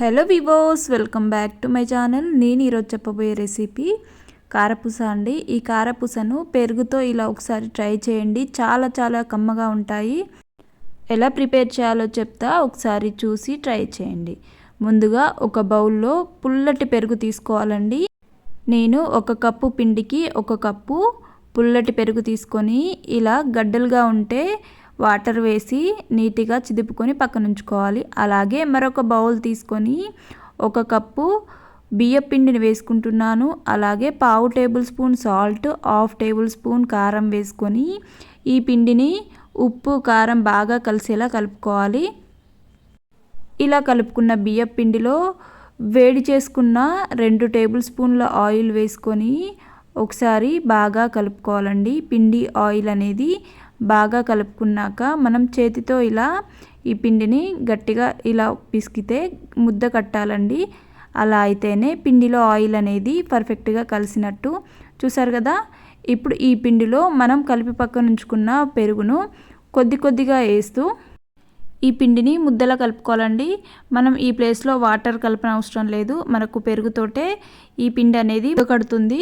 Hello వివోస్ welcome back to my channel. నేను ఈరోజు చెప్పబోయే రెసిపీ కారపూస అండి. ఈ కారపూసను పెరుగుతో ఇలా ఒకసారి ట్రై చేయండి. చాలా చాలా కమ్మగా ఉంటాయి. ఎలా ప్రిపేర్ చేయాలో చెప్తా. ఒకసారి చూసి ట్రై చేయండి. ముందుగా ఒక బౌల్లో పుల్లటి పెరుగు తీసుకోవాలండి. నేను ఒక కప్పు పిండికి ఒక కప్పు పుల్లటి పెరుగు తీసుకొని ఇలా గడ్డలుగా ఉంటే వాటర్ వేసి నీట్గా చిదుపుకొని పక్కన ఉంచుకోవాలి అలాగే మరొక బౌల్ తీసుకొని ఒక కప్పు బియ్య పిండిని వేసుకుంటున్నాను. అలాగే పావు tablespoon salt half tablespoon కారం వేసుకొని ఈ పిండిని ఉప్పు కారం బాగా కలిసేలా కలుపుకోవాలి. ఇలా కలుపుకున్న బియ్యం పిండిలో వేడి చేసుకున్న రెండు టేబుల్ స్పూన్ల ఆయిల్ వేసుకొని ఒకసారి బాగా కలుపుకోవాలండి. పిండి ఆయిల్ అనేది బాగా కలుపుకున్నాక మనం చేతితో ఇలా ఈ పిండిని గట్టిగా ఇలా పిసికితే ముద్ద కట్టాలండి. అలా అయితేనే పిండిలో ఆయిల్ అనేది పర్ఫెక్ట్గా కలిసినట్టు. చూసారు కదా? ఇప్పుడు ఈ పిండిలో మనం కలిపి పక్కన ఉంచుకున్న పెరుగును కొద్ది కొద్దిగా వేస్తూ ఈ పిండిని ముద్దలా కలుపుకోవాలండి. మనం ఈ ప్లేస్లో వాటర్ కలపన అవసరం లేదు. మనకు పెరుగుతోటే ఈ పిండి అనేది కడుతుంది.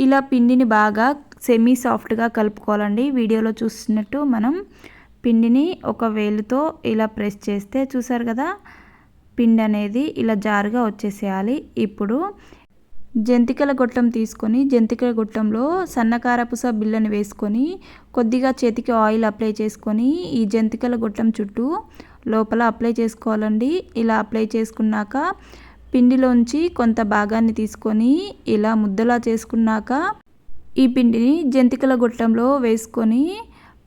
ఇలా పిండిని బాగా సెమీ సాఫ్ట్గా కలుపుకోవాలండి. వీడియోలో చూసినట్టు మనం పిండిని ఒక వేలుతో ఇలా ప్రెస్ చేస్తే చూసారు కదా పిండి అనేది ఇలా జారుగా వచ్చేసేయాలి. ఇప్పుడు జంతికల గొట్టం తీసుకొని జంతికల గొట్టంలో సన్నకారపుస బిల్లని వేసుకొని కొద్దిగా చేతికి ఆయిల్ అప్లై చేసుకొని ఈ జంతికల గొట్టం చుట్టూ లోపల అప్లై చేసుకోవాలండి. ఇలా అప్లై చేసుకున్నాక పిండిలోంచి కొంత భాగాన్ని తీసుకొని ఇలా ముద్దలా చేసుకున్నాక ఈ పిండిని జంతికల గొట్టంలో వేసుకొని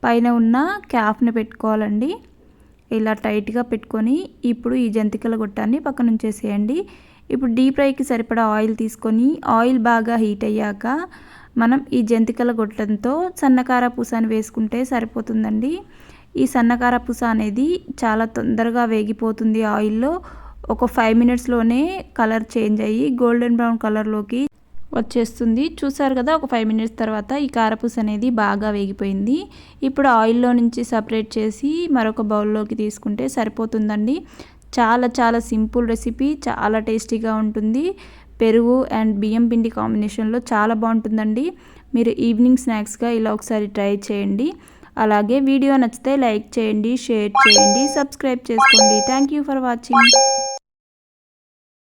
పైన ఉన్న క్యాప్ని పెట్టుకోవాలండి. ఇలా టైట్గా పెట్టుకొని ఇప్పుడు ఈ జంతికల గొట్టాన్ని పక్కన ఉంచేసేయండి. ఇప్పుడు డీప్ ఫ్రైకి సరిపడా ఆయిల్ తీసుకొని ఆయిల్ బాగా హీట్ అయ్యాక మనం ఈ జంతికల గొట్టంతో సన్నకార పూసాని వేసుకుంటే సరిపోతుందండి. ఈ సన్నకార పూస అనేది చాలా తొందరగా వేగిపోతుంది ఆయిల్లో. ఒక ఫైవ్ మినిట్స్లోనే కలర్ చేంజ్ అయ్యి గోల్డెన్ బ్రౌన్ కలర్లోకి వచ్చేస్తుంది. చూసారు కదా ఒక ఫైవ్ మినిట్స్ తర్వాత ఈ కారపూస అనేది బాగా వేగిపోయింది. ఇప్పుడు ఆయిల్లో నుంచి సపరేట్ చేసి మరొక బౌల్లోకి తీసుకుంటే సరిపోతుందండి. చాలా చాలా సింపుల్ రెసిపీ చాలా టేస్టీగా ఉంటుంది. పెరుగు అండ్ బియ్యం పిండి కాంబినేషన్లో చాలా బాగుంటుందండి. మీరు ఈవినింగ్ స్నాక్స్గా ఇలా ఒకసారి ట్రై చేయండి. అలాగే వీడియో నచ్చితే లైక్ చేయండి షేర్ చేయండి సబ్స్క్రైబ్ చేసుకోండి. Thank you for watching